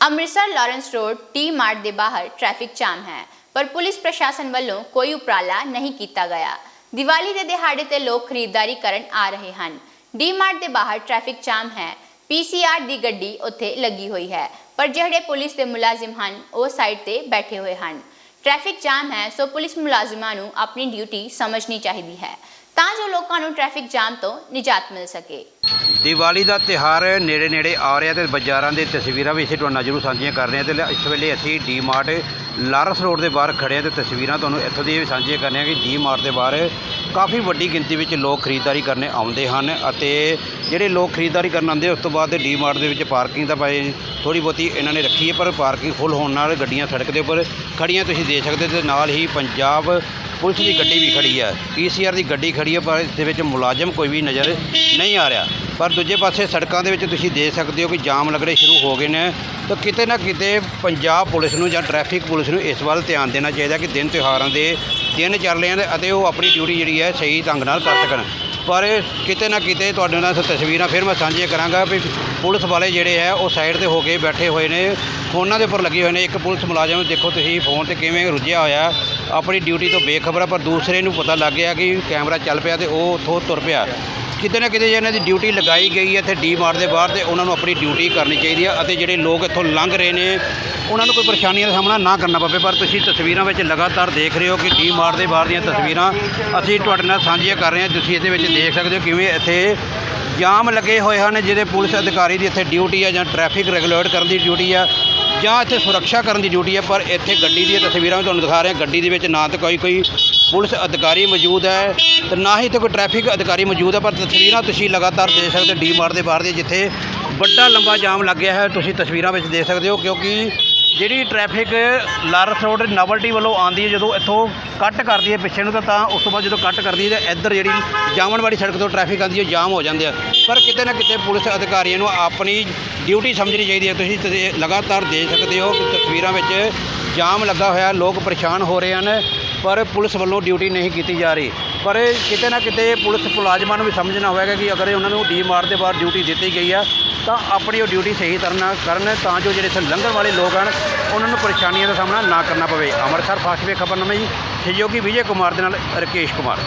Amritsar Lawrence road T mart ਦੇ ਬਾਹਰ traffic jam ਹੈ, ਪਰ ਪੁਲਿਸ ਪ੍ਰਸ਼ਾਸਨ ਵੱਲੋਂ ਕੋਈ ਉਪਰਾਲਾ ਨਹੀਂ ਕੀਤਾ ਗਿਆ। ਦੀਵਾਲੀ ਦੇ ਦਿਹਾੜੇ ਤੇ ਲੋਕ ਖਰੀਦਦਾਰੀ ਕਰਨ ਆ ਰਹੇ ਹਨ। ਡੀ ਮਾਰਟ ਦੇ ਬਾਹਰ ਟ੍ਰੈਫਿਕ ਜਾਮ ਹੈ ਪੀਸੀਆਰ ਦੀ ਗੱਡੀ ਉੱਥੇ ਲੱਗੀ ਹੋਈ ਹੈ, ਪਰ ਜਿਹੜੇ ਪੁਲਿਸ ਦੇ ਮੁਲਾਜ਼ਮ ਹਨ, ਉਹ ਸਾਈਡ ਤੇ ਬੈਠੇ ਹੋਏ ਹਨ। ਟ੍ਰੈਫਿਕ ਜਾਮ ਹੈ, ਸੋ ਪੁਲਿਸ ਮੁਲਾਜ਼ਮਾਂ ਨੂੰ ਆਪਣੀ ਡਿਊਟੀ ਸਮਝਣੀ ਚਾਹੀਦੀ ਹੈ। ਤਾਂ ਜੋ ਲੋਕਾਂ ਨੂੰ ਟ੍ਰੈਫਿਕ ਜਾਮ ਤੋਂ ਨਿਜਾਤ ਮਿਲ ਸਕੇ। ਦੀਵਾਲੀ ਦਾ ਤਿਹਾਰ ਨੇੜੇ ਨੇੜੇ ਆ ਰਿਹਾ ਤੇ ਬਾਜ਼ਾਰਾਂ ਦੇ ਤਸਵੀਰਾਂ ਵੀ ਅਸੀਂ ਤੁਹਾਨੂੰ ਨਾਲ ਜ਼ਰੂਰ ਸਾਂਝੀਆਂ ਕਰ ਰਹੇ ਹਾਂ ਤੇ ਇਸ ਵੇਲੇ ਅਸੀਂ ਡੀ ਮਾਰਟ ਲਾਰਸ ਰੋਡ ਦੇ ਬਾਹਰ ਖੜੇ ਹਾਂ ਤੇ ਤਸਵੀਰਾਂ ਤੁਹਾਨੂੰ ਇੱਥੋਂ ਦੀਆਂ ਵੀ ਸਾਂਝੀਆਂ ਕਰਨੀਆਂ ਕਿ ਡੀ ਮਾਰਟ ਦੇ ਬਾਹਰ ਕਾਫੀ ਵੱਡੀ ਗਿਣਤੀ ਵਿੱਚ ਲੋਕ ਖਰੀਦਦਾਰੀ ਕਰਨੇ ਆਉਂਦੇ ਹਨ ਅਤੇ ਜਿਹੜੇ ਲੋਕ ਖਰੀਦਦਾਰੀ ਕਰਨ ਆਉਂਦੇ ਉਸ ਤੋਂ ਬਾਅਦ ਡੀ ਮਾਰਟ ਦੇ ਵਿੱਚ ਪਾਰਕਿੰਗ ਤਾਂ ਭਾਈ ਥੋੜੀ ਬਹੁਤੀ ਇਹਨਾਂ ਨੇ ਰੱਖੀ ਹੈ, ਪਰ ਪਾਰਕਿੰਗ ਫੁੱਲ ਹੋਣ ਨਾਲ ਗੱਡੀਆਂ ਸੜਕ ਦੇ ਉੱਪਰ ਖੜੀਆਂ ਤੁਸੀਂ ਦੇਖ ਸਕਦੇ ਹੋ ਤੇ ਨਾਲ ਹੀ ਪੰਜਾਬ ਪੁਲਿਸ ਦੀ ਗੱਡੀ ਵੀ ਖੜੀ ਹੈ ਪੀਸੀਆਰ ਦੀ ਗੱਡੀ ਖੜੀ ਹੈ ਪਰ ਇਸ ਦੇ ਵਿੱਚ ਮੁਲਾਜ਼ਮ ਕੋਈ ਵੀ ਨਜ਼ਰ ਨਹੀਂ ਆ ਰਿਹਾ। ਪਰ ਦੂਜੇ ਪਾਸੇ ਸੜਕਾਂ ਦੇ ਵਿੱਚ ਤੁਸੀਂ ਦੇਖ ਸਕਦੇ ਹੋ ਕਿ ਜਾਮ ਲੱਗਣੇ ਸ਼ੁਰੂ ਹੋ ਗਏ ਨੇ। ਤਾਂ ਕਿਤੇ ਨਾ ਕਿਤੇ ਪੰਜਾਬ ਪੁਲਿਸ ਨੂੰ ਜਾਂ ਟ੍ਰੈਫਿਕ ਪੁਲਿਸ ਨੂੰ ਇਸ ਵੱਲ ਧਿਆਨ ਦੇਣਾ ਚਾਹੀਦਾ ਕਿ ਦਿਨ ਤਿਉਹਾਰਾਂ ਦੇ ਦਿਨ ਚੱਲ ਰਹੇ ਹਨ ਅਤੇ ਉਹ ਆਪਣੀ ਡਿਊਟੀ ਜਿਹੜੀ ਹੈ ਸਹੀ ਢੰਗ ਨਾਲ ਕਰ ਸਕਣ। ਪਰ ਕਿਤੇ ਨਾ ਕਿਤੇ ਤੁਹਾਡੇ ਨਾਲ ਤਸਵੀਰਾਂ ਫਿਰ ਮੈਂ ਸਾਂਝੀਆਂ ਕਰਾਂਗਾ ਵੀ ਪੁਲਿਸ ਵਾਲੇ ਜਿਹੜੇ ਹੈ ਉਹ ਸਾਈਡ ਤੇ ਹੋ ਕੇ ਬੈਠੇ ਹੋਏ ਨੇ। ਫੋਨਾਂ ਦੇ ਉੱਪਰ ਲੱਗੇ ਹੋਏ ਨੇ। ਇੱਕ ਪੁਲਿਸ ਮੁਲਾਜ਼ਮ, ਦੇਖੋ ਤੁਸੀਂ ਫੋਨ ਤੇ ਕਿਵੇਂ ਰੁੱਝਿਆ ਹੋਇਆ, ਆਪਣੀ ਡਿਊਟੀ ਤੋਂ ਬੇਖਬਰ ਆ, ਪਰ ਦੂਸਰੇ ਨੂੰ ਪਤਾ ਲੱਗ ਗਿਆ ਕਿ ਕੈਮਰਾ ਚੱਲ ਪਿਆ ਤੇ ਉਹ ਉੱਥੋਂ ਤੁਰ ਪਿਆ। ਕਿਤੇ ਨਾ ਕਿਤੇ ਇਹਨਾਂ ਦੀ ਡਿਊਟੀ ਲਗਾਈ ਗਈ ਹੈ ਇੱਥੇ ਡੀ ਮਾਰਟ ਦੇ ਬਾਹਰ ਤੇ ਉਹਨਾਂ ਨੂੰ ਆਪਣੀ ਡਿਊਟੀ ਕਰਨੀ ਚਾਹੀਦੀ ਹੈ ਅਤੇ ਜਿਹੜੇ ਲੋਕ ਇੱਥੋਂ ਲੰਘ ਰਹੇ ਨੇ, ਉਹਨਾਂ ਨੂੰ ਕੋਈ ਪਰੇਸ਼ਾਨੀ ਦਾ ਸਾਹਮਣਾ ਨਾ ਕਰਨਾ ਪਵੇ। ਪਰ ਤੁਸੀਂ ਤਸਵੀਰਾਂ ਵਿੱਚ ਲਗਾਤਾਰ ਦੇਖ ਰਹੇ ਹੋ ਕਿ ਡੀ ਮਾਰਟ ਦੇ ਬਾਹਰ ਦੀਆਂ ਤਸਵੀਰਾਂ ਅਸੀਂ ਤੁਹਾਡੇ ਨਾਲ ਸਾਂਝੀਆਂ ਕਰ ਰਹੇ ਹਾਂ। ਤੁਸੀਂ ਇਹਦੇ ਵਿੱਚ ਦੇਖ ਸਕਦੇ ਹੋ ਕਿਵੇਂ ਇੱਥੇ ਜਾਮ ਲੱਗੇ ਹੋਏ ਹਨ, ਜਿਹਦੇ ਪੁਲਿਸ ਅਧਿਕਾਰੀ ਦੀ ਇੱਥੇ ਡਿਊਟੀ ਹੈ ਜਾਂ ਟ੍ਰੈਫਿਕ ਰੈਗੂਲੇਟ ਕਰਨ ਦੀ ਡਿਊਟੀ ਆ ਜਾਂ ਇੱਥੇ ਸੁਰੱਖਿਆ ਕਰਨ ਦੀ ਡਿਊਟੀ ਹੈ, ਪਰ ਇੱਥੇ ਗੱਡੀ ਦੀਆਂ ਤਸਵੀਰਾਂ ਵੀ ਤੁਹਾਨੂੰ ਦਿਖਾ ਰਹੇ। ਹਾਂ ਗੱਡੀ ਦੇ ਵਿੱਚ ਨਾ ਤਾਂ ਕੋਈ ਕੋਈ ਪੁਲਿਸ ਅਧਿਕਾਰੀ ਮੌਜੂਦ ਹੈ ਤੇ ਨਾ ਹੀ ਇੱਥੇ ਕੋਈ ਟ੍ਰੈਫਿਕ ਅਧਿਕਾਰੀ ਮੌਜੂਦ ਹੈ, ਪਰ ਤਸਵੀਰਾਂ ਤੁਸੀਂ ਲਗਾਤਾਰ ਦੇਖ ਸਕਦੇ ਡੀ ਮਾਰਟ ਦੇ ਬਾਹਰ ਦੇ, ਜਿੱਥੇ ਵੱਡਾ ਲੰਬਾ ਜਾਮ ਲੱਗ ਗਿਆ ਹੈ। ਤੁਸੀਂ ਤਸਵੀਰਾਂ ਵਿੱਚ ਦੇਖ ਸਕਦੇ ਹੋ, ਕਿਉਂਕਿ ਜਿਹੜੀ ਟ੍ਰੈਫਿਕ ਲਾਰਸ ਰੋਡ ਨਵਲਟੀ ਵੱਲੋਂ ਆਉਂਦੀ ਹੈ, ਜਦੋਂ ਇੱਥੋਂ ਕੱਟ ਕਰਦੀ ਹੈ ਪਿੱਛੇ ਨੂੰ, ਤਾਂ ਤਾਂ ਉਸ ਤੋਂ ਬਾਅਦ ਜਦੋਂ ਕੱਟ ਕਰਦੀ ਹੈ, ਤਾਂ ਇੱਧਰ ਜਿਹੜੀ ਜਾਮਣਵਾੜੀ ਸੜਕ ਤੋਂ ਟ੍ਰੈਫਿਕ ਆਉਂਦੀ ਹੈ ਜਾਮ ਹੋ ਜਾਂਦੇ ਆ। ਪਰ ਕਿਤੇ ਨਾ ਕਿਤੇ ਪੁਲਿਸ ਅਧਿਕਾਰੀਆਂ ਨੂੰ ਆਪਣੀ ਡਿਊਟੀ ਸਮਝਣੀ ਚਾਹੀਦੀ ਹੈ। ਤੁਸੀਂ ਲਗਾਤਾਰ ਦੇਖ ਸਕਦੇ ਹੋ ਕਿ ਤਸਵੀਰਾਂ ਵਿੱਚ ਜਾਮ ਲੱਗਾ ਹੋਇਆ, ਲੋਕ ਪਰੇਸ਼ਾਨ ਹੋ ਰਹੇ ਹਨ, ਪਰ ਪੁਲਿਸ ਵੱਲੋਂ ਡਿਊਟੀ ਨਹੀਂ ਕੀਤੀ ਜਾ ਰਹੀ। ਪਰ ਕਿਤੇ ਨਾ ਕਿਤੇ ਪੁਲਿਸ ਮੁਲਾਜ਼ਮਾਂ ਨੂੰ ਵੀ ਸਮਝਣਾ ਹੋਵੇਗਾ ਕਿ ਅਗਰ ਉਹਨਾਂ ਨੂੰ ਡੀ ਮਾਰ ਦੇ ਬਾਹਰ ਡਿਊਟੀ ਦਿੱਤੀ ਗਈ ਆ ਤਾਂ ਆਪਣੀ ਉਹ ਡਿਊਟੀ ਸਹੀ ਤਰ੍ਹਾਂ ਨਾਲ ਕਰਨ ਤਾਂ ਜੋ ਜਿਹੜੇ ਇੱਥੇ ਲੰਘਣ ਵਾਲੇ ਲੋਕ ਹਨ ਉਹਨਾਂ ਨੂੰ ਪਰੇਸ਼ਾਨੀਆਂ ਦਾ ਸਾਹਮਣਾ ਨਾ ਕਰਨਾ ਪਵੇ। ਅੰਮ੍ਰਿਤਸਰ ਫਾਸਟਵੇ ਖਬਰਨਾਮਾ ਜੀ। ਸਹਿਯੋਗੀ ਵਿਜੇ ਕੁਮਾਰ ਦੇ ਨਾਲ ਰਕੇਸ਼ ਕੁਮਾਰ।